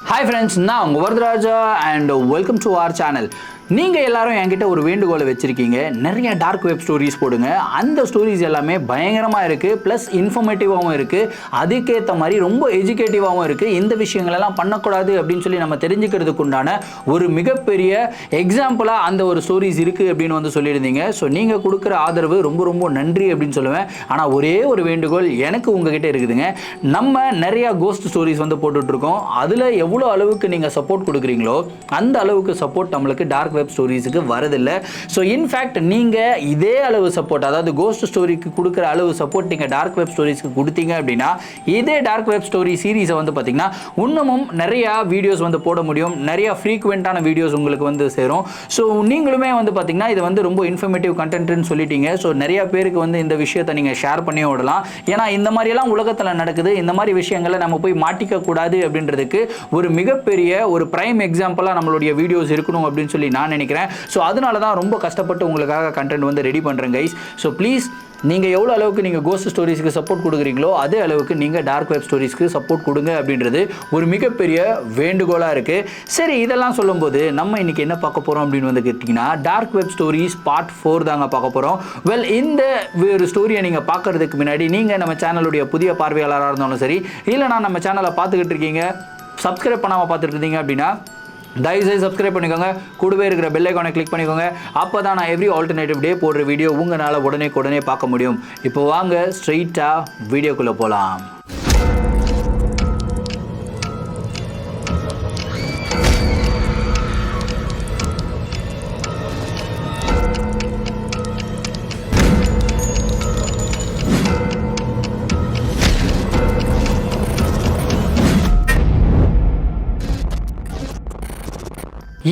Hi friends நான் உங்கள் Varadaraja and welcome to our channel நீங்கள் எல்லாரும் என்கிட்ட ஒரு வேண்டுகோளை வச்சுருக்கீங்க. நிறைய டார்க் வெப் ஸ்டோரிஸ் போடுங்க. அந்த ஸ்டோரிஸ் எல்லாமே பயங்கரமாக இருக்குது ப்ளஸ் இன்ஃபர்மேட்டிவாகவும் இருக்குது அதுக்கேற்ற மாதிரி ரொம்ப எஜுகேட்டிவாகவும் இருக்குது இந்த விஷயங்களெல்லாம் பண்ணக்கூடாது அப்படின்னு சொல்லி நம்ம தெரிஞ்சுக்கிறதுக்கு உண்டான ஒரு மிகப்பெரிய எக்ஸாம்பிளாக அந்த ஒரு ஸ்டோரிஸ் இருக்குது அப்படின்னு வந்து சொல்லியிருந்தீங்க. ஸோ நீங்கள் கொடுக்குற ஆதரவு ரொம்ப ரொம்ப நன்றி அப்படின்னு சொல்லுவேன். ஆனால் ஒரே ஒரு வேண்டுகோள் எனக்கு உங்ககிட்ட இருக்குதுங்க. நம்ம நிறைய கோஸ்ட் ஸ்டோரிஸ் வந்து போட்டுட்ருக்கோம். அதில் எவ்வளோ அளவுக்கு நீங்கள் சப்போர்ட் கொடுக்குறீங்களோ அந்த அளவுக்கு சப்போர்ட் நம்மளுக்கு டார்க் வெப் ஸ்டோரிஸுக்கு வரதில்லை. ஸோ இன்ஃபேக்ட் நீங்கள் இதே அளவு சப்போர்ட் அதாவது கோஸ்ட் ஸ்டோரிக்கு கொடுக்குற அளவு சப்போர்ட் நீங்கள் டார்க் வெப் ஸ்டோரிஸ்க்கு கொடுத்தீங்க அப்படின்னா இதே டார்க் வெப் ஸ்டோரி சீரீஸை வந்து பார்த்தீங்கன்னா இன்னமும் நிறையா வீடியோஸ் வந்து போட முடியும். நிறையா ஃப்ரீக்குவெண்ட்டான வீடியோஸ் உங்களுக்கு வந்து சேரும். ஸோ நீங்களுமே வந்து பார்த்தீங்கன்னா இது வந்து ரொம்ப இன்ஃபர்மேட்டிவ் கண்டென்ட்னு சொல்லிட்டீங்க. ஸோ நிறையா பேருக்கு வந்து இந்த விஷயத்தை நீங்கள் ஷேர் பண்ணி விடலாம். ஏன்னா இந்த மாதிரியெல்லாம் உலகத்தில் நடக்குது. இந்த மாதிரி விஷயங்களை நம்ம போய் மாட்டிக்க கூடாது அப்படின்றதுக்கு ஒரு மிகப்பெரிய ஒரு பிரைம் எக்ஸாம்பிளாக நம்மளுடைய வீடியோஸ் இருக்கணும் அப்படின்னு சொல்லி நான் நினைக்கிறேன். ஸோ அதனால தான் ரொம்ப கஷ்டப்பட்டு உங்களுக்காக கண்டென்ட் வந்து ரெடி பண்ணுறேன் கைஸ் ஸோ ப்ளீஸ் நீங்கள் எவ்வளோ அளவுக்கு நீங்கள் கோஸ்ட் ஸ்டோரிஸ்க்கு சப்போர்ட் கொடுக்குறீங்களோ அதே அளவுக்கு நீங்கள் டார்க் வெப் ஸ்டோரிஸ்க்கு சப்போர்ட் கொடுங்க அப்படின்றது ஒரு மிகப்பெரிய வேண்டுகோளாக இருக்குது சரி இதெல்லாம் சொல்லும்போது நம்ம இன்றைக்கி என்ன பார்க்க போகிறோம் அப்படின்னு வந்து கேட்டிங்கன்னா dark web stories part four தாங்க பார்க்க போகிறோம் வெல் இந்த ஒரு ஸ்டோரியை நீங்கள் பார்க்கறதுக்கு முன்னாடி நீங்கள் நம்ம சேனலுடைய புதிய பார்வையாளராக இருந்தாலும் சரி இல்லைனா நம்ம சேனலை பார்த்துக்கிட்டு இருக்கீங்க சப்ஸ்கிரைப் பண்ணாமல் பார்த்துட்டு இருந்தீங்க அப்படின்னா தயவுசெய்து சப்ஸ்கிரைப் பண்ணிக்கோங்க. கூடவே இருக்கிற பெல் ஐக்கானை கிளிக் பண்ணிக்கோங்க. அப்போ தான் நான் எவ்ரி ஆல்டர்னேட்டிவ் டே போடுற வீடியோ உங்களால் உடனே உடனே பார்க்க முடியும். இப்போ வாங்க ஸ்ட்ரெயிட்டாக வீடியோக்குள்ளே போகலாம்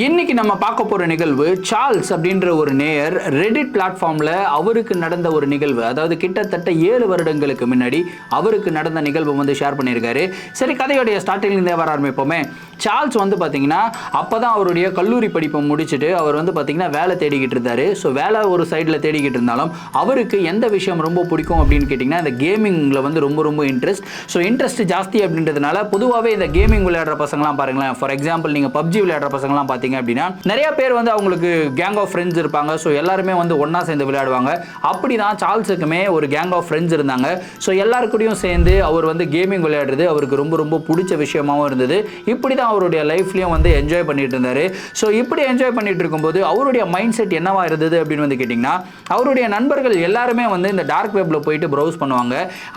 இன்னைக்கு நம்ம பார்க்க போகிற நிகழ்வு சார்ல்ஸ் அப்படின்ற ஒரு நேயர் ரெடிட் பிளாட்ஃபார்மில் அவருக்கு நடந்த ஒரு நிகழ்வு. அதாவது கிட்டத்தட்ட ஏழு வருடங்களுக்கு முன்னாடி அவருக்கு நடந்த நிகழ்வு வந்து ஷேர் பண்ணியிருக்காரு. சரி கதையோடைய ஸ்டார்டிங்லேருந்தே வர ஆரம்பிப்போமே. சார்ல்ஸ் வந்து பார்த்தீங்கன்னா அப்போ தான் அவருடைய கல்லூரி படிப்பை முடிச்சுட்டு அவர் வந்து பார்த்தீங்கன்னா வேலை தேடிக்கிட்டு இருந்தார். ஸோ வேலை ஒரு சைடில் தேடிக்கிட்டு இருந்தாலும் அவருக்கு எந்த விஷயம் ரொம்ப பிடிக்கும் அப்படின்னு கேட்டிங்கன்னா இந்த கேமிங்கில் வந்து ரொம்ப ரொம்ப இன்ட்ரெஸ்ட் ஸோ இன்ட்ரெஸ்ட் ஜாஸ்தி அப்படின்றதுனால பொதுவாகவே இந்த கேமிங் விளையாடுற பசங்களாம் பாருங்களேன். ஃபார் எக்ஸாம்பிள் நீங்கள் பப்ஜி விளையாடுற பசங்களாம் பார்த்தீங்க அப்படின்னா நிறைய பேர் வந்து அவங்களுக்கு கேங் ஆஃப் ஃப்ரெண்ட்ஸ் இருப்பாங்க. ஸோ எல்லாருமே வந்து ஒன்றா சேர்ந்து விளையாடுவாங்க. அப்படி தான் சார்ல்ஸுக்குமே ஒரு கேங் ஆஃப் ஃப்ரெண்ட்ஸ் இருந்தாங்க. ஸோ எல்லாருக்கூடையும் சேர்ந்து அவர் வந்து கேமிங் விளையாடுறது அவருக்கு ரொம்ப ரொம்ப பிடிச்ச விஷயமாகவும் இருந்தது. இப்படி தான் அவருடைய லைஃப்லையும் வந்து என்ஜாய் பண்ணிட்டு இருந்தார் ஸோ இப்படி என்ஜாய் பண்ணிட்டு இருக்கும்போது அவருடைய மைண்ட் செட் என்னவா இருந்தது அப்படின்னு வந்து கேட்டிங்கன்னா அவருடைய நண்பர்கள் எல்லாருமே வந்து இந்த டார்க் வெப்பில் போயிட்டு ப்ரௌஸ் பண்ணுவாங்க.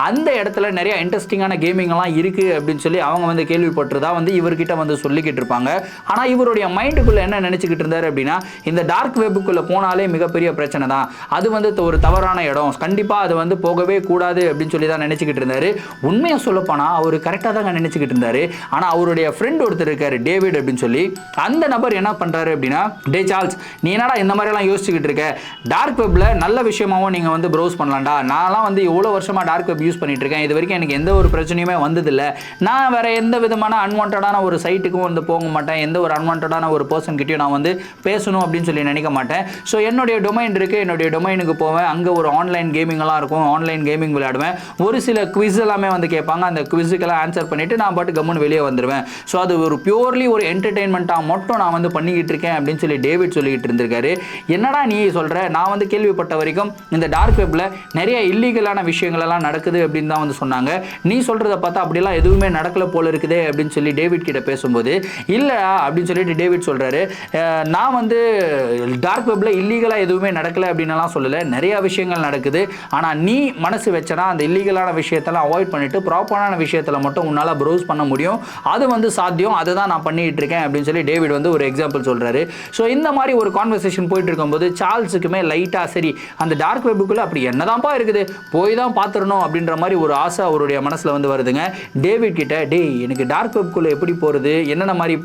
அந்த இடத்துல நிறைய இன்ட்ரெஸ்டிங்கான கேமிங்லாம் இருக்குது அப்படின்னு சொல்லி அவங்க வந்து கேள்விப்பட்டுறதா வந்து இவர்கிட்ட வந்து சொல்லிக்கிட்டு இருப்பாங்க. ஆனால் இவருடைய மைண்டுக்குள்ளே என்ன நினச்சிக்கிட்டு இருந்தார் அப்படின்னா இந்த டார்க் வெப்புக்குள்ளே போனாலே மிகப்பெரிய பிரச்சனை தான். அது வந்து ஒரு தவறான இடம். கண்டிப்பாக அது வந்து போகவே கூடாது அப்படின்னு சொல்லி தான் நினச்சிக்கிட்டு இருந்தார். உண்மையை சொல்லப்போனால் அவர் கரெக்டாக தாங்க நினச்சிக்கிட்டு இருந்தார். ஆனால் அவருடைய ஃப்ரெண்ட் ஒருத்தர் இருக்காரு டேவிட் அப்படின்னு சொல்லி. அந்த நபர் என்ன பண்ணுறாரு அப்படின்னா டே சார்ல்ஸ் நீ என்னடா இந்த மாதிரிலாம் யோசிச்சுக்கிட்டு இருக்க? டார்க் வெப்பில் நல்ல விஷயமாவும் நீங்கள் வந்து ப்ரௌஸ் பண்ணலாம்டா. நான்லாம் வந்து இவ்வளோ வருஷமாக டார்க் வெப் யூஸ் பண்ணிட்டு இருக்கேன். இது வரைக்கும் எனக்கு எந்த ஒரு பிரச்சனையுமே வந்ததில்லை. நான் வேற எந்த விதமான அன்வான்டான ஒரு சைட்டுக்கும் வந்து போக மாட்டேன். எந்த ஒரு அன்வான்டான ஒரு பர்சன் கிட்டயும் நான் வந்து பேசணும் அப்படின்னு சொல்லி நினைக்க மாட்டேன். ஸோ என்னுடைய டொமைன் இருக்குது என்னுடைய டொமைனுக்கு போவேன். அங்கே ஒரு ஆன்லைன் கேமிங்லாம் இருக்கும். ஆன்லைன் கேமிங் விளையாடுவேன். ஒரு சில குவிஸ் எல்லாமே வந்து கேட்பாங்க. அந்த குவிஸுக்கெல்லாம் ஆன்சர் பண்ணிவிட்டு நான் பாட்டு கம்முன்னு வெளியே வந்துடுவேன் ஸோ அது ஒரு பியூர்லி ஒரு என்டர்டெயின்மெண்ட்டாக மட்டும் நான் வந்து பண்ணிக்கிட்டு இருக்கேன் அப்படின்னு சொல்லி டேவிட் சொல்லிக்கிட்டு இருந்திருக்காரு. என்னடா நீ சொல்கிற நான் வந்து கேள்விப்பட்ட வரைக்கும் இந்த டார்க் வெப்பில் நிறைய இல்லீகலான விஷயங்களெல்லாம் நடக்குது அப்படின்னு தான் வந்து சொன்னாங்க. நீ சொல்கிறத பார்த்தா அப்படிலாம் எதுவுமே நடக்கல போல இருக்குது அப்படின்னு சொல்லி டேவிட் கிட்ட பேசும்போது இல்லை அப்படின்னு சொல்லிட்டு டேவிட் சொல்கிறாரு நான் வந்து டார்க் வெப்பில் இல்லீகலாக எதுவுமே நடக்கலை அப்படின்லாம் சொல்லலை. நிறைய விஷயங்கள் நடக்குது. ஆனால் நீ மனசு வச்சனா அந்த இல்லீகலான விஷயத்தெல்லாம் அவாய்ட் பண்ணிட்டு ப்ராப்பரான விஷயத்தில் மட்டும் உன்னால் ப்ரௌஸ் பண்ண முடியும். அது வந்து சாத்தியம். அதை தான் நான் பண்ணிட்டு இருக்கேன் அப்படின்னு சொல்லி டேவிட் வந்து ஒரு எக்ஸாம்பிள் சொல்கிறாரு ஸோ இந்த மாதிரி ஒரு கான்வர்சேஷன் போயிட்டு இருக்கும்போது சார்ல்ஸுக்குமே லைட்டாக சரி அந்த டார்க் வெப்புக்குள்ளே அப்படி என்னதான்ப்பா இருக்குது? போய் தான் பார்த்துடணும் அப்படின்ற மாதிரி ஒரு ஆசை அவருடைய மனசில் வந்து வருதுங்க. டேவிட் கிட்ட டேய் எனக்கு டார்க் வெப்குள்ளே எப்படி போகிறது என்னென்ன மாதிரி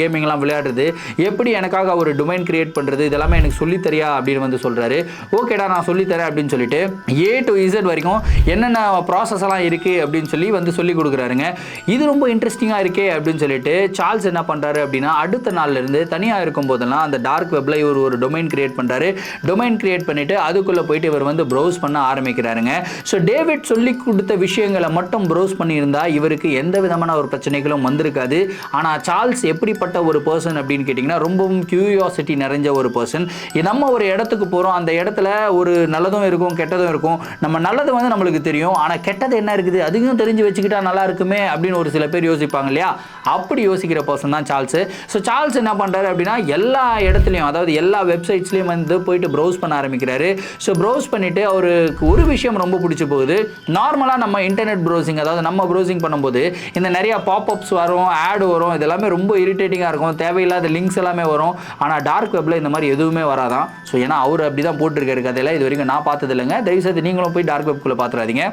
கேமிங்லாம் விளையாடுறது? எப்படி எனக்காக ஒரு டொமைன் கிரியேட் பண்ணுறது இதெல்லாமே எனக்கு சொல்லித் தரியா அப்படின்னு வந்து சொல்கிறாரு ஓகேடா நான் சொல்லித்தரேன் அப்படின்னு சொல்லிட்டு ஏ டு இசட் வரைக்கும் என்னென்ன ப்ராசஸ் எல்லாம் இருக்குது அப்படின்னு சொல்லி வந்து சொல்லி கொடுக்குறாருங்க. இது ரொம்ப இன்ட்ரெஸ்டிங்காக இருக்கே அப்படின்னு சொல்லிட்டு சார்ல்ஸ் என்ன பண்ணுறாரு அப்படின்னா அடுத்த நாள்ல இருந்து தனியாக இருக்கும் போதெல்லாம் அந்த டார்க் வெப்பில் இவர் ஒரு டொமைன் கிரியேட் பண்ணுறாரு டொமைன் கிரியேட் பண்ணிட்டு அதுக்குள்ளே போயிட்டு இவர் வந்து ப்ரௌஸ் பண்ண ஆரம்பிக்கிறாருங்க. ஸோ டேவிட் சொல்லி கொடுத்த விஷயங்களை மட்டும் ப்ரௌஸ் பண்ணியிருந்தா இவருக்கு எந்த விதமான ஒரு பிரச்சனைகளும் வந்திருக்காது. ஆனால் சார்ல்ஸ் எப்படிப்பட்ட ஒரு பர்சன் அப்படின்னு கேட்டிங்கன்னா ரொம்பவும் க்யூரியாசிட்டி நிறைஞ்ச ஒரு பர்சன் நம்ம ஒரு இடத்துக்கு போகிறோம் அந்த இடத்துல ஒரு நல்லதும் இருக்கும் கெட்டதும் இருக்கும். நம்ம நல்லது வந்து நம்மளுக்கு தெரியும். ஆனால் கெட்டது என்ன இருக்குது? அதுவும் தெரிஞ்சு வச்சுக்கிட்டா நல்லா இருக்குமே அப்படின்னு ஒரு சில பேர் யோசிப்பாங்க இல்லையா? அப்படி யோசிக்கிற பர்சன் தான் சார்ல்ஸ் ஸோ சார்ல்ஸ் என்ன பண்ணுறாரு அப்படின்னா எல்லா இடத்துலையும் அதாவது எல்லா வெப்சைட்ஸ்லையும் வந்து போயிட்டு ப்ரௌஸ் பண்ண ஆரம்பிக்கிறாரு. ஸோ ப்ரௌஸ் பண்ணிவிட்டு அவருக்கு ஒரு விஷயம் ரொம்ப பிடிச்சி போகுது. நார்மலாக நம்ம இன்டர்நெட் ப்ரௌசிங் அதாவது நம்ம ப்ரௌசிங் பண்ணும்போது இந்த நிறையா பாப்அப்ஸ் வரும் ஆடு வரும் இதெல்லாமே ரொம்ப இரிட்டேட்டிங்காக இருக்கும். தேவையில்லாத லிங்க்ஸ் எல்லாமே வரும். ஆனால் டார்க் வெப்பில் இந்த மாதிரி எதுவுமே வராதான். ஸோ ஏன்னா அவர் அப்படி தான் போட்டிருக்காரு கதையில். இது வரைக்கும் நான் பார்த்தது இல்லைங்க தயவுசெய்து நீங்களும் போய் டார்க் வெப்குள்ளே பார்த்துறாதீங்க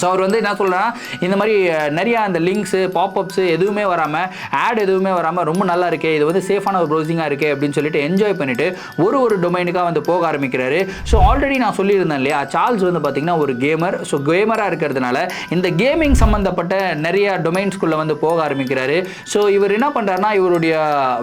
ஸோ அவர் வந்து என்ன சொல்கிறேன்னா இந்த மாதிரி நிறையா அந்த லிங்க்ஸு பாப்அப்ஸு எதுவுமே வராமல் ஆட் எதுவுமே வராமல் ரொம்ப நல்லா இருக்கே இது வந்து சேஃபான ஒரு ப்ரௌசிங்காக இருக்கே அப்படின்னு சொல்லிட்டு என்ஜாய் பண்ணிவிட்டு ஒரு ஒரு டொமைனுக்காக வந்து போக ஆரம்பிக்கிறாரு. ஸோ ஆல்ரெடி நான் சொல்லியிருந்தேன் இல்லையா சார்ல்ஸ் வந்து பார்த்தீங்கன்னா ஒரு கேமர் ஸோ கேமராக இருக்கிறதுனால இந்த கேமிங் சம்மந்தப்பட்ட நிறைய டொமைன்ஸ்குள்ளே வந்து போக ஆரம்பிக்கிறாரு. ஸோ இவர் என்ன பண்ணுறாருனா இவருடைய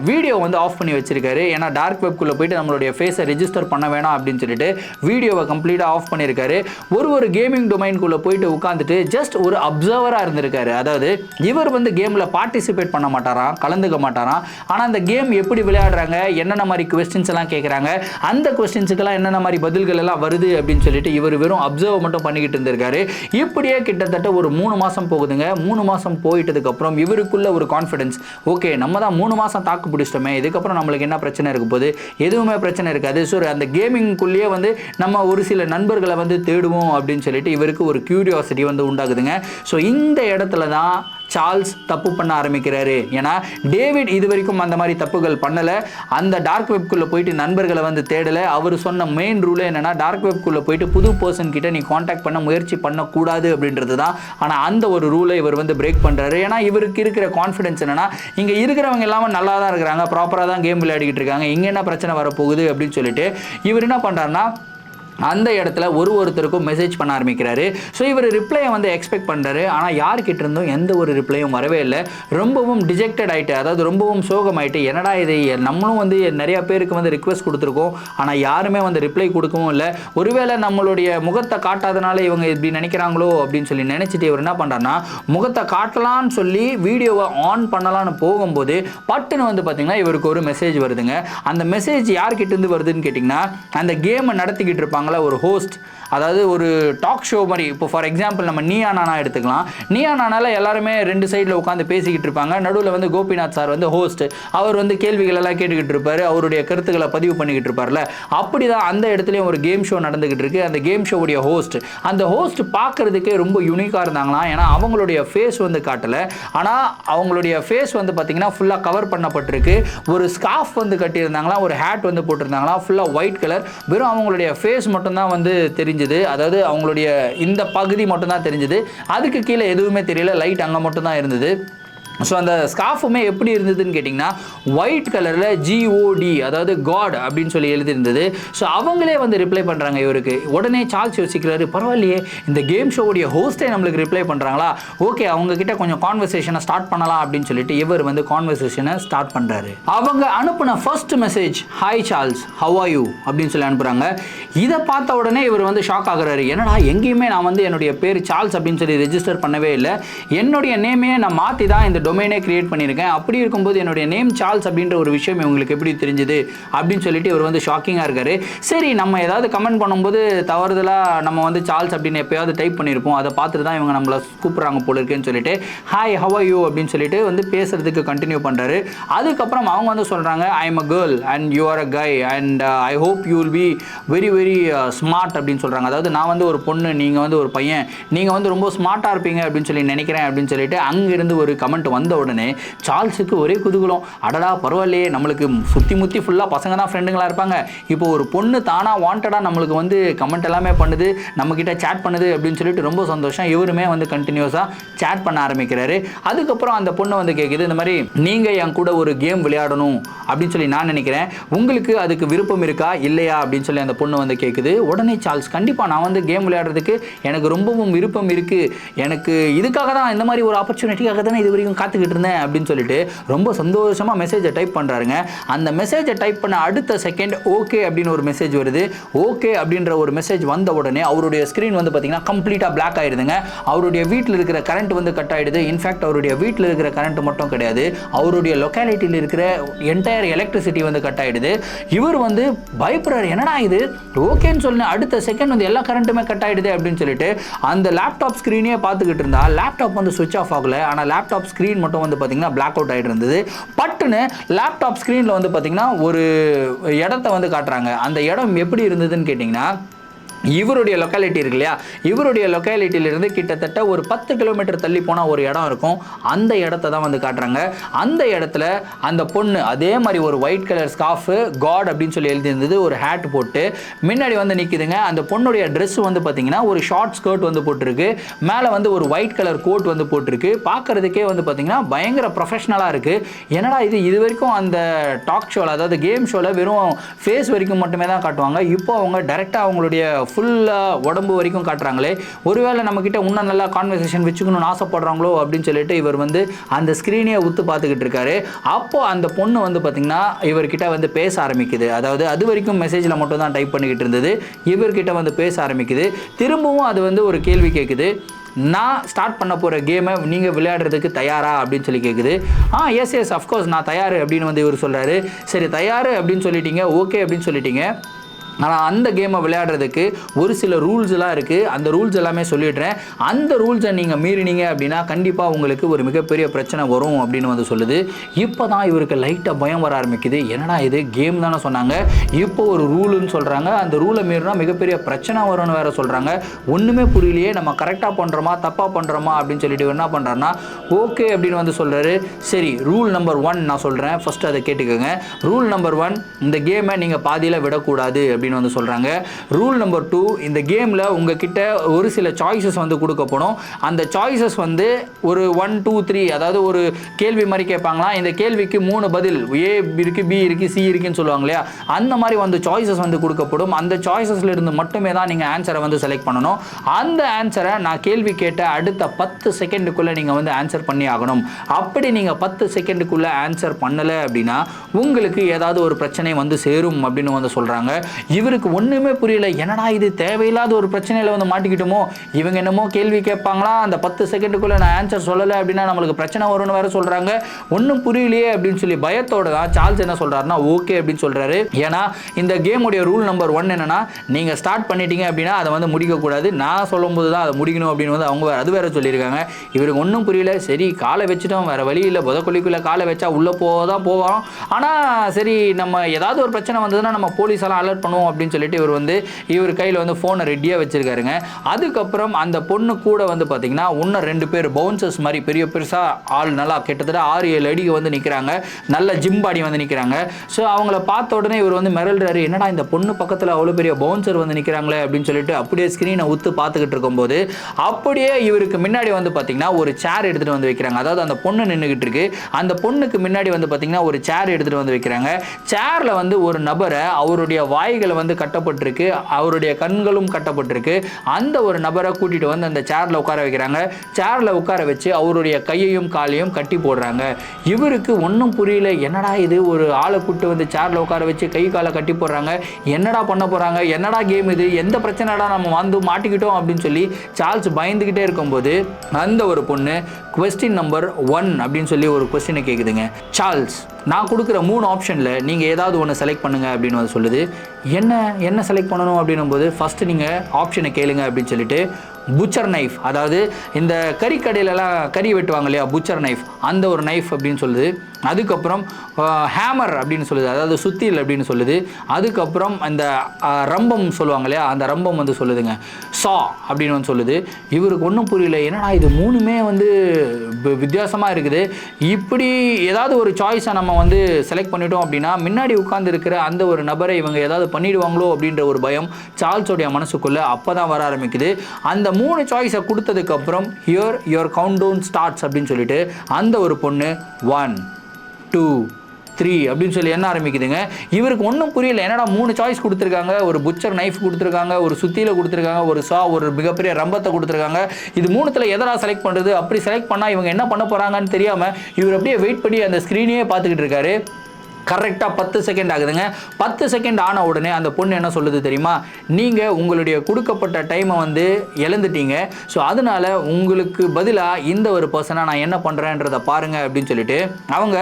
வீடியோ வந்து ஆஃப் பண்ணி வச்சிருக்காரு. ஏன்னா டார்க் வெப்குள்ளே போயிட்டு நம்மளுடைய ஃபேஸை ரெஜிஸ்டர் பண்ண வேணாம் அப்படின்னு சொல்லிட்டு வீடியோவை கம்ப்ளீட்டாக ஆஃப் பண்ணியிருக்காரு. ஒரு ஒரு கேமிங் டொமைனுக்குள்ளே போயிட்டு உட்காந்துட்டு ஜஸ்ட் ஒரு அப்சர்வராக இருந்திருக்காரு. அதாவது இவர் வந்து கேமில் பார்ட்டிசிபேட் பண்ண மாட்டாராம் கலந்துக்க மாட்டாராம் ஆனால் அந்த கேம் எப்படி விளையாடுறாங்க? என்னென்ன மாதிரி கொஸ்டின்ஸ் எல்லாம் கேட்குறாங்க அந்த கொஸ்டின்ஸுக்கெல்லாம் என்னென்ன மாதிரி பதில்கள் எல்லாம் வருது அப்படின்னு சொல்லிட்டு இவர் வெறும் அப்சர்வ் மட்டும் பண்ணிக்கிட்டு இருந்திருக்காரு. இப்படியே கிட்டத்தட்ட ஒரு மூணு மாதம் போகுதுங்க. மூணு மாதம் போயிட்டதுக்கப்புறம் இவருக்குள்ள ஒரு கான்ஃபிடன்ஸ் ஓகே நம்ம தான் மூணு மாதம் தாக்கு பிடிச்சிட்டோமே. இதுக்கப்புறம் நம்மளுக்கு என்ன பிரச்சனை இருக்க போகுது? எதுவுமே பிரச்சனை இருக்காது. ஸோ அந்த கேமிங்குள்ளேயே வந்து நம்ம ஒரு சில நண்பர்களை வந்து தேடுவோம் அப்படின்னு சொல்லிட்டு இவருக்கு ஒரு கியூரியாசிட்டி வந்து உண்டாகுதுங்க. ஸோ இந்த இடத்துல தான் சார்ல்ஸ் தப்பு பண்ண ஆரம்பிக்கிறாரு. ஏன்னா டேவிட் இது வரைக்கும் அந்த மாதிரி தப்புகள் பண்ணலை. அந்த டார்க் வெப்குள்ளே போயிட்டு நண்பர்களை வந்து தேடலை. அவர் சொன்ன மெயின் ரூல் என்னென்னா டார்க் வெப்குள்ளே போயிட்டு புது பர்சன் கிட்ட நீ காண்டாக்ட் பண்ண முயற்சி பண்ணக்கூடாது அப்படின்றது தான். ஆனால் அந்த ஒரு ரூலை இவர் வந்து பிரேக் பண்ணுறாரு ஏன்னா இவருக்கு இருக்கிற கான்ஃபிடன்ஸ் என்னென்னா இங்கே இருக்கிறவங்க எல்லாமே நல்லா தான் இருக்கிறாங்க. ப்ராப்பராக தான் கேம் விளையாடிக்கிட்டு இருக்காங்க. இங்கே என்ன பிரச்சனை வரப்போகுது அப்படின்னு சொல்லிட்டு இவர் என்ன பண்ணுறாருன்னா அந்த இடத்துல ஒரு ஒருத்தருக்கும் மெசேஜ் பண்ண ஆரம்பிக்கிறாரு. ஸோ இவர் ரிப்ளையை வந்து எக்ஸ்பெக்ட் பண்ணுறாரு ஆனால் யார்கிட்ட இருந்தும் எந்த ஒரு ரிப்ளையும் வரவே இல்லை. ரொம்பவும் டிஜெக்டட் ஆகிட்டு அதாவது ரொம்பவும் சோகமாயிட்டு என்னடா இது? நம்மளும் வந்து நிறைய பேருக்கு வந்து ரிக்வெஸ்ட் கொடுத்துருக்கோம். ஆனால் யாருமே வந்து ரிப்ளை கொடுக்கவும் இல்லை. ஒருவேளை நம்மளுடைய முகத்தை காட்டாதனால இவங்க இப்படி நினைக்கிறாங்களோ அப்படின்னு சொல்லி நினச்சிட்டு இவர் என்ன பண்ணுறாருன்னா முகத்தை காட்டலான்னு சொல்லி வீடியோவை ஆன் பண்ணலான்னு போகும்போது பட்டுன்னு வந்து பார்த்தீங்கன்னா இவருக்கு ஒரு மெசேஜ் வருதுங்க. அந்த மெசேஜ் யார்கிட்ட இருந்து வருதுன்னு கேட்டிங்கன்னா அந்த கேமை நடத்திக்கிட்டு இருப்பாங்க. இருப்பாங்களா ஒரு ஹோஸ்ட் அதாவது ஒரு டாக் ஷோ மாதிரி. இப்போ ஃபார் எக்ஸாம்பிள் நம்ம நீயா நானா எடுத்துக்கலாம். நீயா நானால எல்லாருமே ரெண்டு சைடில் உட்காந்து பேசிக்கிட்டு இருப்பாங்க. நடுவில் வந்து கோபிநாத் சார் வந்து ஹோஸ்ட் அவர் வந்து கேள்விகள் எல்லாம் கேட்டுக்கிட்டு இருப்பார். அவருடைய கருத்துக்களை பதிவு பண்ணிக்கிட்டு இருப்பார்ல. அப்படி தான் அந்த இடத்துலையும் ஒரு கேம் ஷோ நடந்துக்கிட்டு இருக்கு. அந்த கேம் ஷோவுடைய ஹோஸ்ட் அந்த ஹோஸ்ட் பார்க்கறதுக்கே ரொம்ப யூனிக்காக இருந்தாங்களாம். ஏன்னா அவங்களுடைய ஃபேஸ் வந்து காட்டலை. ஆனால் அவங்களுடைய ஃபேஸ் வந்து பார்த்தீங்கன்னா ஃபுல்லாக கவர் பண்ணப்பட்டிருக்கு. ஒரு ஸ்காஃப் வந்து கட்டியிருந்தாங்களாம். ஒரு ஹேட் வந்து போட்டிருந்தாங்களாம். ஃபுல்லாக ஒயிட் கலர் வெறும் அவங்களுடைய ஃபேஸ் மட்டும்தான் வந்து தெரிஞ்சுது. அதாவது அவங்களுடைய இந்த பகுதி மட்டும்தான் தெரிஞ்சுது. அதுக்கு கீழே எதுவுமே தெரியல. லைட் அங்கே மட்டும்தான் இருந்தது. ஸோ அந்த ஸ்காஃபுமே எப்படி இருந்ததுன்னு கேட்டிங்கன்னா ஒயிட் கலரில் ஜிஓடி அதாவது காட் அப்படின்னு சொல்லி எழுதியிருந்தது. ஸோ அவங்களே வந்து ரிப்ளை பண்ணுறாங்க இவருக்கு. உடனே சார்ஜ் யோசிக்கிறாரு பரவாயில்லையே இந்த கேம் ஷோவுடைய ஹோஸ்டே நம்மளுக்கு ரிப்ளை பண்ணுறாங்களா ஓகே அவங்கக்கிட்ட கொஞ்சம் கான்வர்சேஷனை ஸ்டார்ட் பண்ணலாம் அப்படின்னு சொல்லிட்டு இவர் வந்து கான்வர்சேஷனை ஸ்டார்ட் பண்ணுறாரு அவங்க அனுப்பின first message hi Charles how are you அப்படின்னு சொல்லி அனுப்புகிறாங்க இதை பார்த்த உடனே இவர் வந்து ஷாக் ஆகுறாரு. என்னடா எங்கேயுமே நான் வந்து என்னுடைய பேர் சார்ல்ஸ் அப்படின்னு சொல்லி ரெஜிஸ்டர் பண்ணவே இல்லை. என்னுடைய நேமையே நான் மாற்றி தான் இந்த டொமைனே கிரியேட் பண்ணியிருக்கேன். அப்படி இருக்கும்போது என்னுடைய நேம் சார்ல்ஸ் அப்படின்ற ஒரு விஷயம் இவங்களுக்கு எப்படி தெரிஞ்சுது அப்படின்னு சொல்லிட்டு இவர் வந்து ஷாக்கிங்காக இருக்காரு. சரி நம்ம ஏதாவது கமெண்ட் பண்ணும்போது தவறுதலாக நம்ம வந்து சார்ல்ஸ் அப்படின்னு எப்பயாவது டைப் பண்ணியிருப்போம். அதை பார்த்துட்டு தான் இவங்க நம்மளை கூப்பிட்றாங்க போல இருக்குன்னு சொல்லிட்டு ஹாய் ஹவ் யூ அப்படின்னு சொல்லிட்டு வந்து பேசுறதுக்கு கண்டினியூ பண்ணுறாரு அதுக்கப்புறம் அவங்க வந்து சொல்கிறாங்க I am a girl and you are a guy and I hope you will be very very smart அப்படின்னு சொல்கிறாங்க அதாவது நான் வந்து ஒரு பொண்ணு நீங்கள் வந்து ஒரு பையன் நீங்கள் வந்து ரொம்ப ஸ்மார்ட்டாக இருப்பீங்க அப்படின்னு சொல்லி நினைக்கிறேன் அப்படின்னு சொல்லிட்டு அங்கேருந்து ஒரு கமெண்ட் வந்த உடனே சார்ல்ஸுக்கு ஒரே குதூகலம். அடடா பரவாயில்லையே நம்மளுக்கு சுற்றி முற்றி ஃபுல்லாக பசங்க தான் ஃப்ரெண்டுங்களாக இருப்பாங்க. இப்போ ஒரு பொண்ணு தானாக வாண்டடாக நம்மளுக்கு வந்து கமெண்ட் எல்லாமே பண்ணுது நம்மக்கிட்ட சேட் பண்ணுது அப்படின்னு சொல்லிட்டு ரொம்ப சந்தோஷம். இவருமே வந்து கண்டினியூஸாக சேட் பண்ண ஆரம்பிக்கிறாரு. அதுக்கப்புறம் அந்த பொண்ணு வந்து கேட்குது இந்த மாதிரி நீங்கள் என் கூட ஒரு கேம் விளையாடணும் அப்படின்னு சொல்லி நான் நினைக்கிறேன். உங்களுக்கு அதுக்கு விருப்பம் இருக்கா இல்லையா? அப்படின்னு சொல்லி அந்த பொண்ணு வந்து கேட்குது உடனே சார்ல்ஸ் கண்டிப்பாக நான் வந்து கேம் விளையாடுறதுக்கு எனக்கு ரொம்பவும் விருப்பம் இருக்குது எனக்கு இதுக்காக தான் இந்த மாதிரி ஒரு ஆப்பர்ச்சுனிட்டிக்காக தானே இது வரைக்கும் காத்துக்கிட்டு இருந்தேன் அப்படின்னு சொல்லிட்டு ரொம்ப சந்தோஷமாக மெசேஜை டைப் பண்ணுறாருங்க அந்த மெசேஜை டைப் பண்ண அடுத்த செகண்ட் ஓகே அப்படின்னு ஒரு மெசேஜ் வருது. ஓகே அப்படின்ற ஒரு மெசேஜ் வந்த உடனே அவருடைய ஸ்க்ரீன் வந்து பார்த்தீங்கன்னா கம்ப்ளீட்டாக பிளாக் ஆயிடுதுங்க. அவருடைய வீட்டில் இருக்கிற கரண்ட் வந்து கட் ஆயிடுது. இன்ஃபேக்ட் அவருடைய வீட்டில் இருக்கிற கரண்ட் மட்டும் கிடையாது. அவருடைய லொக்காலிட்டியில் இருக்கிற என்டையர் எலக்ட்ரிசிட்டி வந்து கட் ஆயிடுது. இவர் வந்து பயப்படுறாரு என்னடா இது? ஓகேன்னு சொல்லி அடுத்த செகண்ட் வந்து எல்லா கரண்ட்டுமே கட் ஆயிடுது அப்படின்னு சொல்லிட்டு அந்த லேப்டாப் ஸ்க்ரீனே பார்த்துக்கிட்டு இருந்தால் லேப்டாப் வந்து சுவிச் ஆஃப் ஆகல. ஆனால் லேப்டாப் ஸ்க்ரீன் மட்டும் வந்து பார்த்தீங்கன்னா பிளாக் அவுட் ஆகிட்டு இருந்தது. பட்டுன்னு லேப்டாப் ஸ்க்ரீனில் வந்து பார்த்தீங்கன்னா ஒரு இடத்த வந்து காட்டுறாங்க. அந்த இடம் எப்படி இருந்ததுன்னு கேட்டிங்கன்னா இவருடைய லொக்காலிட்டி இருக்கு இல்லையா? இவருடைய லொக்காலிட்டியிலிருந்து கிட்டத்தட்ட ஒரு பத்து கிலோமீட்டர் தள்ளி போனால் ஒரு இடம் இருக்கும். அந்த இடத்த தான் வந்து காட்டுறாங்க. அந்த இடத்துல அந்த பொண்ணு அதே மாதிரி ஒரு ஒயிட் கலர் ஸ்காஃபு காட் அப்படின்னு சொல்லி எழுதியிருந்தது ஒரு ஹேட் போட்டு முன்னாடி வந்து நிற்கிதுங்க அந்த பொண்ணுடைய ட்ரெஸ் வந்து பார்த்தீங்கன்னா ஒரு ஷார்ட் ஸ்கர்ட் வந்து போட்டிருக்கு. மேலே வந்து ஒரு ஒயிட் கலர் கோட் வந்து போட்டிருக்கு. பார்க்குறதுக்கே வந்து பார்த்தீங்கன்னா பயங்கர ப்ரொஃபஷ்னலாக இருக்குது என்னடா இது? இது வரைக்கும் அந்த டாக் ஷோவில் அதாவது கேம் ஷோவில் வெறும் ஃபேஸ் வரைக்கும் மட்டுமே தான் காட்டுவாங்க. இப்போ அவங்க டைரெக்டாக அவங்களுடைய ஃபுல்லாக உடம்பு வரைக்கும் காட்டுறாங்களே. ஒருவேளை நம்மக்கிட்ட இன்னும் நல்லா கான்வர்சேஷன் வச்சுக்கணும்னு ஆசைப்படுறாங்களோ அப்படின்னு சொல்லிட்டு இவர் வந்து அந்த ஸ்க்ரீனையே உத்து பார்த்துக்கிட்டு இருக்காரு. அப்போது அந்த பொண்ணு வந்து பார்த்திங்கன்னா இவர்கிட்ட வந்து பேச ஆரம்பிக்குது. அதாவது அது வரைக்கும் மெசேஜில் மட்டும் தான் டைப் பண்ணிக்கிட்டு இருந்தது. இவர்கிட்ட வந்து பேச ஆரம்பிக்குது. திரும்பவும் அது வந்து ஒரு கேள்வி கேட்குது நான் ஸ்டார்ட் பண்ண போகிற கேமை நீங்கள் விளையாடுறதுக்கு தயாரா? அப்படின்னு சொல்லி கேட்குது ஆ எஸ் எஸ் அஃப்கோர்ஸ் நான் தயார் அப்படின்னு வந்து இவர் சொல்கிறாரு சரி தயார் அப்படின்னு சொல்லிட்டீங்க. ஓகே அப்படின்னு சொல்லிட்டீங்க. ஆனால் அந்த கேமை விளையாடுறதுக்கு ஒரு சில ரூல்ஸ்லாம் இருக்குது அந்த ரூல்ஸ் எல்லாமே சொல்லிடுறேன். அந்த ரூல்ஸை நீங்கள் மீறினீங்க அப்படின்னா கண்டிப்பாக உங்களுக்கு ஒரு மிகப்பெரிய பிரச்சனை வரும் அப்படின்னு வந்து சொல்லுது. இப்போ தான் இவருக்கு லைட்டாக பயம் வர ஆரம்பிக்குது. என்னடா இது? கேம் தானே சொன்னாங்க. இப்போ ஒரு ரூலுன்னு சொல்கிறாங்க அந்த ரூலை மீறினா மிகப்பெரிய பிரச்சனை வரும்னு வேறு சொல்கிறாங்க ஒன்றுமே புரியலையே. நம்ம கரெக்டாக பண்ணுறோமா தப்பாக பண்ணுறோமா அப்படின்னு சொல்லிட்டு இவர் என்ன பண்ணுறாருன்னா ஓகே அப்படின்னு வந்து சொல்கிறாரு சரி ரூல் நம்பர் ஒன் நான் சொல்கிறேன் ஃபஸ்ட்டு அதை கேட்டுக்கோங்க. ரூல் நம்பர் ஒன் இந்த கேமை நீங்கள் பாதியில் விடக்கூடாது அப்படின்னு வந்து சொல்கிறாங்க ரூல் நம்பர் டூ இந்த கேமில் உங்ககிட்ட ஒரு சில சாய்ஸஸ் வந்து கொடுக்கப்படும் அந்த சாய்ஸஸ் வந்து ஒரு ஒன் டூ த்ரீ அதாவது ஒரு கேள்வி மாதிரி கேட்பாங்களாம் இந்த கேள்விக்கு மூணு பதில் ஏ இருக்குது பி இருக்குது சி இருக்குன்னு சொல்லுவாங்க இல்லையா? அந்த மாதிரி வந்து சாய்ஸஸ் வந்து கொடுக்கப்படும் அந்த சாய்ஸஸில் இருந்து மட்டுமே தான் நீங்கள் ஆன்சரை வந்து செலக்ட் பண்ணணும். அந்த ஆன்சரை நான் கேள்வி கேட்ட அடுத்த பத்து செகண்டுக்குள்ளே நீங்கள் வந்து ஆன்சர் பண்ணி ஆகணும். அப்படி நீங்கள் பத்து செகண்டுக்குள்ளே ஆன்சர் பண்ணலை அப்படின்னா உங்களுக்கு ஏதாவது ஒரு பிரச்சனை வந்து சேரும் அப்படின்னு வந்து சொல்கிறாங்க இவருக்கு ஒன்றுமே புரியல. என்னடா இது தேவையில்லாத ஒரு பிரச்சனையில் வந்து மாட்டிக்கிட்டோமோ? இவங்க என்னமோ கேள்வி கேட்பாங்களா? அந்த பத்து செகண்டுக்குள்ளே நான் ஆன்சர் சொல்லலை அப்படின்னா நம்மளுக்கு பிரச்சனை வரும்னு வேறு சொல்கிறாங்க ஒன்றும் புரியலையே அப்படின்னு சொல்லி பயத்தோட தான் சார்ல்ஸ் என்ன சொல்கிறாருன்னா ஓகே அப்படின்னு சொல்கிறாரு ஏன்னா இந்த கேமுடைய ரூல் நம்பர் ஒன் என்னென்னா நீங்கள் ஸ்டார்ட் பண்ணிட்டீங்க அப்படின்னா அதை வந்து முடிக்கக்கூடாது நான் சொல்லும்போது தான் அதை முடிக்கணும் அப்படின்னு வந்து அவங்க வேறு அது வேற சொல்லியிருக்காங்க. இவருக்கு ஒன்றும் புரியல. சரி காலை வச்சுட்டோம். வேறு வழி இல்லை. புதக்குழிக்குள்ளே காலை வச்சா உள்ளே போக தான் போவோம் ஆனால் சரி நம்ம ஏதாவது ஒரு பிரச்சனை வந்ததுன்னா நம்ம போலீஸெல்லாம் அலர்ட் பண்ணுவோம். அப்படின்னு சொல்லிட்டு இவர் வந்து இவர் கையில் வந்து ஃபோனை ரெடியாக வச்சிருக்காருங்க. அதுக்கப்புறம் அந்த பொண்ணு கூட வந்து பார்த்தீங்கன்னா இன்னும் ரெண்டு பேர் பவுன்சர்ஸ் மாதிரி பெரிய பெருசாக ஆள் நல்லா கிட்டத்தட்ட ஆறு ஏழு அடிக்கு வந்து நிற்கிறாங்க நல்ல ஜிம் பாடி வந்து நிற்கிறாங்க ஸோ அவங்கள பார்த்த உடனே இவர் வந்து மிரள்றாரு. என்னடா இந்த பொண்ணு பக்கத்தில் அவ்வளோ பெரிய பவுன்சர் வந்து நிற்கிறாங்களே அப்படின்னு சொல்லிட்டு அப்படியே ஸ்க்ரீனை உத்து பார்த்துக்கிட்டு இருக்கும்போது அப்படியே இவருக்கு முன்னாடி வந்து பார்த்தீங்கன்னா ஒரு சேர் எடுத்துகிட்டு வந்து வைக்கிறாங்க. அதாவது அந்த பொண்ணு நின்றுக்கிட்டு இருக்கு. அந்த பொண்ணுக்கு முன்னாடி வந்து பார்த்தீங்கன்னா ஒரு சேர் எடுத்துகிட்டு வந்து வைக்கிறாங்க. சேரில் வந்து ஒரு நபரை அவருடைய வாய்களை வந்து கட்டப்பட்டிருக்கு. அவருடைய கண்களும் கட்டப்பட்டிருக்கு. அந்த ஒரு நபரை கூட்டிகிட்டு வந்து அந்த சேரில் உட்கார வைக்கிறாங்க. சேரில் உட்கார வச்சு அவருடைய கையையும் காலையும் கட்டி போடுறாங்க. இவருக்கு ஒன்றும் புரியல. என்னடா இது? ஒரு ஆளை கூப்பிட்டு வந்து சேரில் உட்கார வச்சு கை காலை கட்டி போடுறாங்க. என்னடா பண்ண போகிறாங்க என்னடா கேம் இது? எந்த பிரச்சனைடா நம்ம வந்து மாட்டிக்கிட்டோம் அப்படின்னு சொல்லி சார்ல்ஸ் பயந்துக்கிட்டே இருக்கும்போது அந்த ஒரு பொண்ணு கொஸ்டின் நம்பர் ஒன் அப்படின்னு சொல்லி ஒரு கொஸ்டினை கேட்குதுங்க சார்ல்ஸ் நான் கொடுக்குற மூணு ஆப்ஷனில் நீங்கள் ஏதாவது ஒன்று செலக்ட் பண்ணுங்க அப்படின்னு வந்து சொல்லுது. என்ன என்ன செலக்ட் பண்ணணும் அப்படின்னும் போது ஃபஸ்ட்டு நீங்கள் ஆப்ஷனை கேளுங்க அப்படின்னு சொல்லிட்டு புச்சர் நைஃப் அதாவது இந்த கறிக்கடையிலலாம் கறி வெட்டுவாங்க இல்லையா புச்சர் நைஃப் அந்த ஒரு நைஃப் அப்படின்னு சொல்லுது. அதுக்கப்புறம் ஹேமர் அப்படின்னு சொல்லுது. அதாவது சுத்தியில் அப்படின்னு சொல்லுது. அதுக்கப்புறம் அந்த ரம்பம் சொல்லுவாங்க இல்லையா அந்த ரம்பம் வந்து சொல்லுதுங்க. சா அப்படின்னு வந்து சொல்லுது. இவருக்கு ஒன்றும் புரியல. என்னடா இது மூணுமே வந்து வித்தியாசமாக இருக்குது. இப்படி ஏதாவது ஒரு சாய்ஸை நம்ம வந்து செலக்ட் பண்ணிட்டோம் அப்படின்னா முன்னாடி உட்காந்துருக்கிற அந்த ஒரு நபரை இவங்க ஏதாவது பண்ணிடுவாங்களோ அப்படின்ற ஒரு பயம் சார்ல்ஸோடைய மனசுக்குள்ளே அப்போ தான் வர ஆரம்பிக்குது. அந்த மூணு சாய்ஸை கொடுத்ததுக்கப்புறம் here your countdown starts அப்படின்னு சொல்லிட்டு அந்த ஒரு பொண்ணு ஒன் டூ த்ரீ அப்படின்னு சொல்லி என்ன ஆரம்பிக்குதுங்க. இவருக்கு ஒன்றும் புரியல. என்னடா மூணு சாய்ஸ் கொடுத்துருக்காங்க? ஒரு புச்சர் நைஃப் கொடுத்துருக்காங்க ஒரு சுத்தியில் கொடுத்துருக்காங்க ஒரு சா ஒரு மிகப்பெரிய ரம்பத்தை கொடுத்துருக்காங்க. இது மூணுத்தில் எதனா செலக்ட் பண்ணுறது அப்படி செலக்ட் பண்ணால் இவங்க என்ன பண்ண போகிறாங்கன்னு தெரியாமல் இவர் அப்படியே வெயிட் பண்ணி அந்த ஸ்க்ரீனையே பார்த்துக்கிட்டு இருக்காரு. கரெக்டாக பத்து செகண்ட் ஆகுதுங்க. பத்து செகண்ட் ஆன உடனே அந்த பொண்ணு என்ன சொல்லுது தெரியுமா? நீங்கள் உங்களுடைய கொடுக்கப்பட்ட டைமை வந்து இழந்துட்டீங்க ஸோ அதனால உங்களுக்கு பதிலாக இந்த ஒரு பர்சனாக நான் என்ன பண்ணுறேன்றதை பாருங்க அப்படின்னு சொல்லிட்டு அவங்க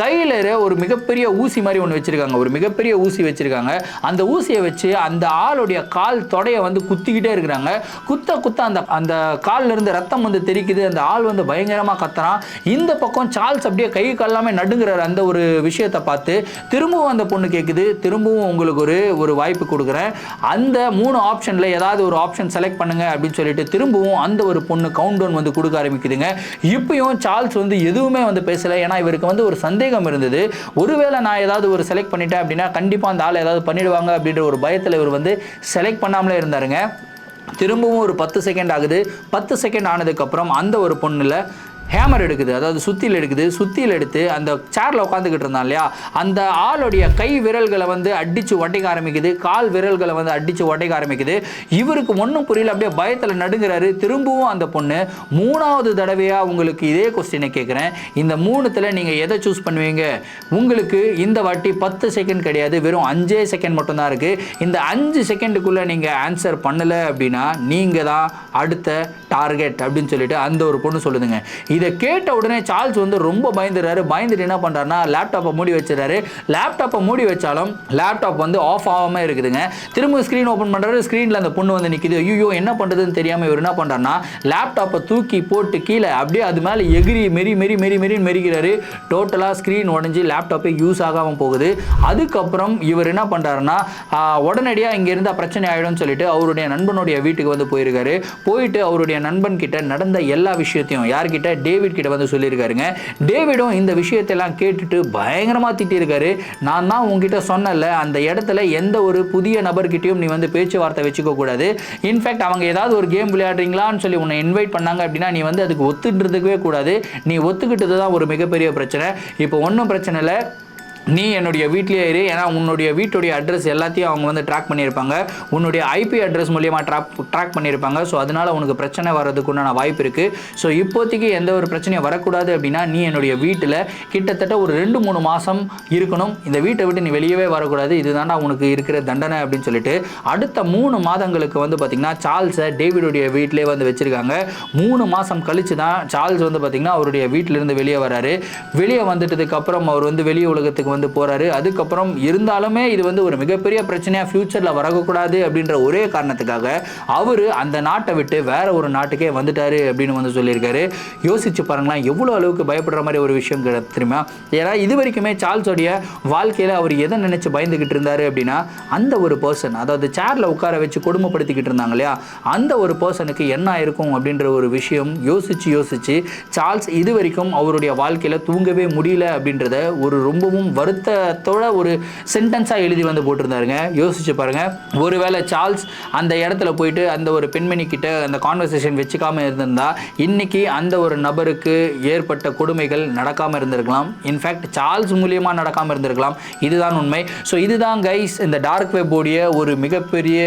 கையில் ஒரு மிகப்பெரிய ஊசி மாதிரி ஒன்று வச்சுருக்காங்க. ஒரு மிகப்பெரிய ஊசி வச்சுருக்காங்க. அந்த ஊசியை வச்சு அந்த ஆளுடைய கால் தொடையை வந்து குத்திக்கிட்டே இருக்கிறாங்க. குத்த குத்த அந்த அந்த கால்ல இருந்து ரத்தம் வந்து தெரிக்குது. அந்த ஆள் வந்து பயங்கரமாக கத்துறான். இந்த பக்கம் சார்ல்ஸ் அப்படியே கை கால்லாமே நடுங்கிறார். அந்த ஒரு விஷயத்தை பார்த்து திரும்பவும் அந்த பொண்ணு கேட்குது திரும்பவும் உங்களுக்கு ஒரு ஒரு வாய்ப்பு கொடுக்குறேன். அந்த மூணு ஆப்ஷனில் ஏதாவது ஒரு ஆப்ஷன் செலக்ட் பண்ணுங்க அப்படின்னு சொல்லிட்டு திரும்பவும் அந்த ஒரு பொண்ணு கவுண்ட் டவுன் வந்து கொடுக்க ஆரம்பிக்குதுங்க. இப்பயும் சார்ல்ஸ் வந்து எதுவுமே வந்து பேசலை. ஏன்னா இவருக்கு வந்து ஒரு சந்தேகம் இருந்தது. ஒருவேளை நான் ஏதாவது ஒரு செலக்ட் பண்ணிட்டேன் அப்படின்னா கண்டிப்பாக அந்த ஆள் ஏதாவது பண்ணிடுவாங்க அப்படின்ற ஒரு பயத்தில் இவர் வந்து செலக்ட் பண்ணாமலே இருந்தாருங்க. திரும்பவும் ஒரு பத்து செகண்ட் ஆகுது. பத்து செகண்ட் ஆனதுக்கப்புறம் அந்த ஒரு பொண்ணில் ஹேமர் எடுக்குது அதாவது சுத்தியில் எடுக்குது சுத்தியில் எடுத்து அந்த சேரில் உட்காந்துக்கிட்டு இருந்தான் இல்லையா? அந்த ஆளுடைய கை விரல்களை வந்து அடித்து உடைக்க ஆரம்பிக்குது கால் விரல்களை வந்து அடித்து உடைக்க ஆரம்பிக்குது. இவருக்கு ஒன்றும் புரியல அப்படியே பயத்தில் நடுங்கிறாரு. திரும்பவும் அந்த பொண்ணு மூணாவது தடவையாக உங்களுக்கு இதே கொஸ்டினை கேட்குறேன் இந்த மூணுத்தில் நீங்கள் எதை சூஸ் பண்ணுவீங்க? உங்களுக்கு இந்த வாட்டி பத்து செகண்ட் கிடையாது வெறும் அஞ்சே செகண்ட் மட்டும்தான் இருக்குது இந்த அஞ்சு செகண்டுக்குள்ளே நீங்கள் ஆன்சர் பண்ணலை அப்படின்னா நீங்கள் தான் அடுத்த டார்கெட் அப்படின்னு சொல்லிட்டு அந்த ஒரு பொண்ணு சொல்லுதுங்க. இதை கேட்ட உடனே சார்ல்ஸ் வந்து ரொம்ப பயந்துடுறாரு. பயந்துட்டு என்ன பண்ணுறாருன்னா லேப்டாப்பை மூடி வச்சிடறாரு. லேப்டாப்பை மூடி வச்சாலும் லேப்டாப் வந்து ஆஃப் ஆகாமல் இருக்குதுங்க. திரும்ப ஸ்க்ரீன் ஓப்பன் பண்ணுறாரு ஸ்க்ரீனில் அந்த பொண்ணு வந்து நிற்கிது ஐயோ என்ன பண்ணுறதுன்னு தெரியாமல் இவர் என்ன பண்ணுறாருன்னா லேப்டாப்பை தூக்கி போட்டு கீழே அப்படியே அது மேலே எகிரி மெரி மெரி மெரி மெரி மெரிக்கிறாரு. டோட்டலாக ஸ்க்ரீன் உடஞ்சி லேப்டாப்பே யூஸ் ஆகாமல் போகுது. அதுக்கப்புறம் இவர் என்ன பண்ணுறாருன்னா உடனடியாக இங்கே இருந்தால் பிரச்சனை ஆகிடும்னு சொல்லிட்டு அவருடைய நண்பனுடைய வீட்டுக்கு வந்து போயிருக்காரு. போயிட்டு அவருடைய நண்பன் கிட்ட நடந்த எல்லா விஷயத்தையும் யார்கிட்ட? டேவிட் கிட்ட வந்து சொல்லியிருக்காருங்க. டேவிடும் இந்த விஷயத்தெல்லாம் கேட்டுட்டு பயங்கரமாக திட்டிருக்காரு நான் தான் உங்ககிட்ட சொன்னல அந்த இடத்துல எந்த ஒரு புதிய நபர்கிட்டையும் நீ வந்து பேச்சுவார்த்தை வச்சுக்க கூடாது. இன்ஃபேக்ட் அவங்க ஏதாவது ஒரு கேம் விளையாடுறீங்களான்னு சொல்லி உன்னை இன்வைட் பண்ணாங்க அப்படின்னா நீ வந்து அதுக்கு ஒத்துன்றதுக்கவே கூடாது. நீ ஒத்துக்கிட்டது தான் ஒரு மிகப்பெரிய பிரச்சனை. இப்போ ஒன்றும் பிரச்சனை இல்லை. நீ என்னுடைய வீட்லேயே இரு. ஏன்னா உன்னுடைய வீட்டுடைய அட்ரஸ் எல்லாத்தையும் அவங்க வந்து ட்ராக் பண்ணியிருப்பாங்க. உன்னுடைய ஐபி அட்ரஸ் மூலியமாக ட்ராக் ட்ராக் பண்ணியிருப்பாங்க. ஸோ அதனால் உனக்கு பிரச்சனை வர்றதுக்கு உண்டான வாய்ப்பு இருக்குது ஸோ இப்போதைக்கு எந்த ஒரு பிரச்சனையும் வரக்கூடாது அப்படின்னா நீ என்னுடைய வீட்டில் கிட்டத்தட்ட ஒரு ரெண்டு மூணு மாதம் இருக்கணும். இந்த வீட்டை விட்டு நீ வெளியவே வரக்கூடாது. இதுதான்டா உனக்கு இருக்கிற தண்டனை அப்படின்னு சொல்லிட்டு அடுத்த மூணு மாதங்களுக்கு வந்து பார்த்திங்கன்னா சார்ல்ஸை டேவிடுடைய வீட்டிலே வந்து வச்சுருக்காங்க. மூணு மாதம் கழித்து தான் சார்ல்ஸ் வந்து பார்த்திங்கன்னா அவருடைய வீட்டிலேருந்து வெளியே வராரு. வெளியே வந்துட்டதுக்கு அப்புறம் அவர் வந்து வெளி உலகத்துக்கு வந்து போறாரு. அதுக்கப்புறம் இருந்தாலுமே இது வந்து ஒரு மிகப்பெரிய பிரச்சனையாக ஃப்யூச்சரில் வரக்கூடாது அப்படின்ற ஒரே காரணத்துக்காக அவர் அந்த நாட்டை விட்டு வேற ஒரு நாட்டுக்கே வந்துட்டாரு அப்படின்னு வந்து சொல்லியிருக்காரு. யோசிச்சு பாருங்களேன் எவ்வளோ அளவுக்கு பயப்படுற மாதிரி ஒரு விஷயம் தெரியுமா? ஏன்னா இது வரைக்குமே சார்ல்ஸோடைய வாழ்க்கையில் அவர் எதை நினைச்சு பயந்துகிட்டு இருந்தாரு அப்படின்னா அந்த ஒரு பர்சன் அதாவது சேர்ல உட்கார வச்சு கொடுமைப்படுத்திக்கிட்டு இருந்தாங்க இல்லையா? அந்த ஒரு பர்சனுக்கு என்ன ஆயிருக்கும் அப்படின்ற ஒரு விஷயம் யோசிச்சு யோசிச்சு சார்ல்ஸ் இது வரைக்கும் அவருடைய வாழ்க்கையில் தூங்கவே முடியல அப்படின்றத ஒரு ரொம்பவும் வருத்தத்தோட ஒரு சென்டென்ஸாக எழுதி வந்து போட்டிருந்தாருங்க. யோசிச்சு பாருங்க. ஒருவேளை சார்ல்ஸ் அந்த இடத்துல போயிட்டு அந்த ஒரு பெண்மணி கிட்ட அந்த கான்வர்சேஷன் வச்சுக்காம இருந்திருந்தா இன்னைக்கு அந்த ஒரு நபருக்கு ஏற்பட்ட கொடுமைகள் நடக்காம இருந்திருக்கலாம். இன்ஃபேக்ட் சார்ல்ஸ் மூலியமா நடக்காம இருந்திருக்கலாம். இதுதான் உண்மை. ஸோ இதுதான் கைஸ் இந்த டார்க் வெப் உடைய ஒரு மிகப்பெரிய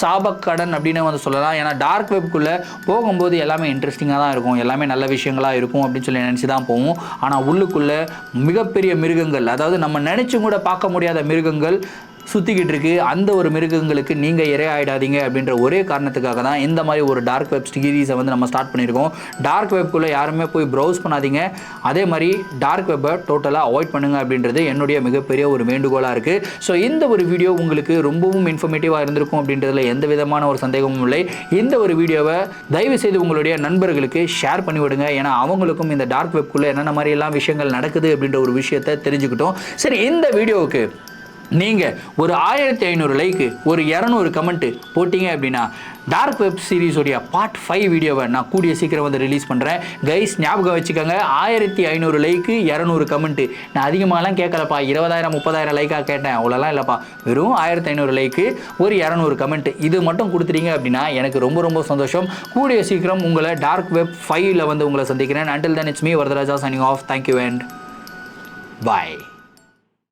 சாபக்கடன் அப்படின்னு வந்து சொல்லலாம். ஏன்னா டார்க் வெப்குள்ளே போகும்போது எல்லாமே இன்ட்ரெஸ்டிங்காக தான் இருக்கும். எல்லாமே நல்ல விஷயங்களாக இருக்கும் அப்படின்னு சொல்லி நினச்சி தான் போவோம். ஆனால் உள்ளுக்குள்ளே மிகப்பெரிய மிருகங்கள் அதாவது நம்ம நினச்சும் கூட பார்க்க முடியாத மிருகங்கள் சுற்றிக்கிட்டு இருக்கு அந்த ஒரு மிருகங்களுக்கு நீங்கள் இரையாயிடாதீங்க அப்படின்ற ஒரே காரணத்துக்காக தான் இந்த மாதிரி ஒரு டார்க் வெப் சீரீஸை வந்து நம்ம ஸ்டார்ட் பண்ணியிருக்கோம். டார்க் வெப்குள்ளே யாருமே போய் ப்ரௌஸ் பண்ணாதீங்க. அதே மாதிரி டார்க் வெப்பை டோட்டலாக அவாய்ட் பண்ணுங்க அப்படின்றது என்னுடைய மிகப்பெரிய ஒரு வேண்டுகோளாக இருக்குது ஸோ இந்த ஒரு வீடியோ உங்களுக்கு ரொம்பவும் இன்ஃபர்மேட்டிவாக இருந்திருக்கும் அப்படின்றதுல எந்த விதமான ஒரு சந்தேகமும் இல்லை. இந்த ஒரு வீடியோவை தயவு செய்து உங்களுடைய நண்பர்களுக்கு ஷேர் பண்ணி விடுங்க. ஏன்னா அவங்களுக்கும் இந்த டார்க் வெப்குள்ளே என்னென்ன மாதிரி எல்லாம் விஷயங்கள் நடக்குது அப்படின்ற ஒரு விஷயத்தை தெரிஞ்சுக்கிட்டோம். சரி இந்த வீடியோவுக்கு நீங்கள் ஒரு ஆயிரத்தி ஐநூறு லைக்கு ஒரு இரநூறு கமெண்ட்டு போட்டிங்க அப்படின்னா டார்க் வெப் சீரிஸோடைய பார்ட் ஃபைவ் வீடியோவை நான் கூடிய சீக்கிரம் வந்து ரிலீஸ் பண்ணுறேன் கைஸ் ஞாபகம் வச்சுக்கோங்க ஆயிரத்தி ஐநூறு லைக்கு இரநூறு கமெண்ட்டு நான் அதிகமாகலாம் கேட்கலப்பா இருபதாயிரம் முப்பதாயிரம் லைக்காக கேட்டேன். அவ்வளோலாம் இல்லைப்பா. வெறும் ஆயிரத்தி ஐநூறு லைக்கு ஒரு இரநூறு கமெண்ட்டு இது மட்டும் கொடுத்துட்டீங்க அப்படின்னா எனக்கு ரொம்ப ரொம்ப சந்தோஷம். கூடிய சீக்கிரம் உங்களை டார்க் வெப் ஃபைவ்ல வந்து உங்களை சந்திக்கிறேன். Until then it's me Varadaraja signing off thank you and bye